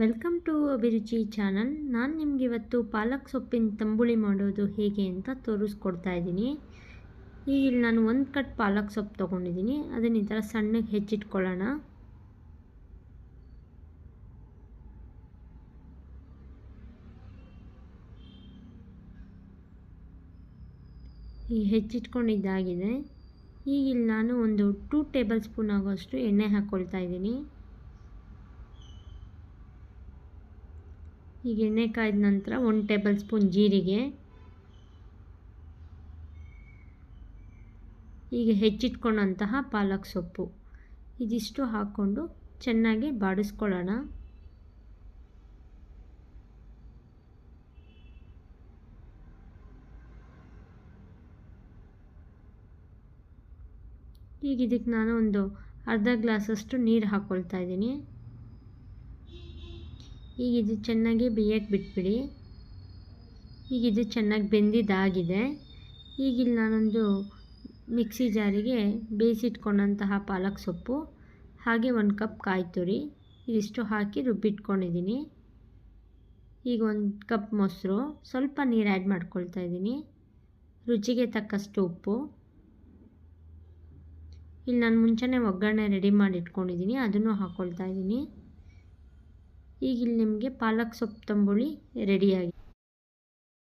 Welcome to ಅಭಿರುಚಿ channel. ನಾನು ನಿಮ್ಗೆ ಇವತ್ತು ಪಾಲಕ್ ಸೊಪ್ಪಿನ ತಂಬುಳಿ ಮಾಡೋದು ಹೇಗೆ ಅಂತ ತೋರಿಸ್ಕೊಡ್ತಾ ಇದ್ದೀನಿ. ಈಗ ಇಲ್ಲಿ ನಾನು ಒಂದು ಕಟ್ ಪಾಲಕ್ ಸೊಪ್ಪು ತೊಗೊಂಡಿದ್ದೀನಿ. ಅದನ್ನ ಈ ಥರ ಸಣ್ಣಗೆ ಹೆಚ್ಚಿಟ್ಕೊಳ್ಳೋಣ. ಈ ಹೆಚ್ಚಿಟ್ಕೊಂಡಿದ್ದಾಗಿದೆ. ಈಗ ಇಲ್ಲಿ ನಾನು ಒಂದು ಟೂ ಟೇಬಲ್ ಸ್ಪೂನ್ ಆಗೋಷ್ಟು ಎಣ್ಣೆ ಹಾಕ್ಕೊಳ್ತಾ ಇದ್ದೀನಿ. ಈಗ ಎಣ್ಣೆ ಕಾಯ್ದ ನಂತರ ಒಂದು ಟೇಬಲ್ ಸ್ಪೂನ್ ಜೀರಿಗೆ. ಈಗ ಹೆಚ್ಚಿಟ್ಕೊಂಡಂತಹ ಪಾಲಕ್ ಸೊಪ್ಪು. ಇದಿಷ್ಟು ಹಾಕ್ಕೊಂಡು ಚೆನ್ನಾಗಿ ಬಾಡಿಸ್ಕೊಳ್ಳೋಣ. ಈಗ ಇದಕ್ಕೆ ನಾನು ಒಂದು ಅರ್ಧ ಗ್ಲಾಸಷ್ಟು ನೀರು ಹಾಕ್ಕೊಳ್ತಾ ಇದ್ದೀನಿ. ಈಗ ಇದು ಚೆನ್ನಾಗಿ ಬೇಯಕ್ಕೆ ಬಿಟ್ಬಿಡಿ. ಈಗ ಇದು ಚೆನ್ನಾಗಿ ಬೆಂದಿದ್ದಾಗಿದೆ. ಈಗ ಇಲ್ಲಿ ನಾನೊಂದು ಮಿಕ್ಸಿ ಜಾರಿಗೆ ಬೇಯಿಸಿಟ್ಕೊಂಡಂತಹ ಪಾಲಕ್ ಸೊಪ್ಪು, ಹಾಗೆ ಒಂದು ಕಪ್ ಕಾಯಿ ತುರಿ, ಇದಿಷ್ಟು ಹಾಕಿ ರುಬ್ಬಿಟ್ಕೊಂಡಿದ್ದೀನಿ. ಈಗ ಒಂದು ಕಪ್ ಮೊಸರು, ಸ್ವಲ್ಪ ನೀರು ಆ್ಯಡ್ ಮಾಡ್ಕೊಳ್ತಾ ಇದ್ದೀನಿ. ರುಚಿಗೆ ತಕ್ಕಷ್ಟು ಉಪ್ಪು. ಇಲ್ಲಿ ನಾನು ಮುಂಚೆನೇ ಒಗ್ಗರಣೆ ರೆಡಿ ಮಾಡಿ ಇಟ್ಕೊಂಡಿದ್ದೀನಿ ಅದನ್ನು ಹಾಕ್ಕೊಳ್ತಾ ಇದ್ದೀನಿ. ಈಗ ಇಲ್ಲಿ ನಿಮಗೆ ಪಾಲಕ್ ಸೊಪ್ಪು ತಂಬುಳಿ ರೆಡಿಯಾಗಿ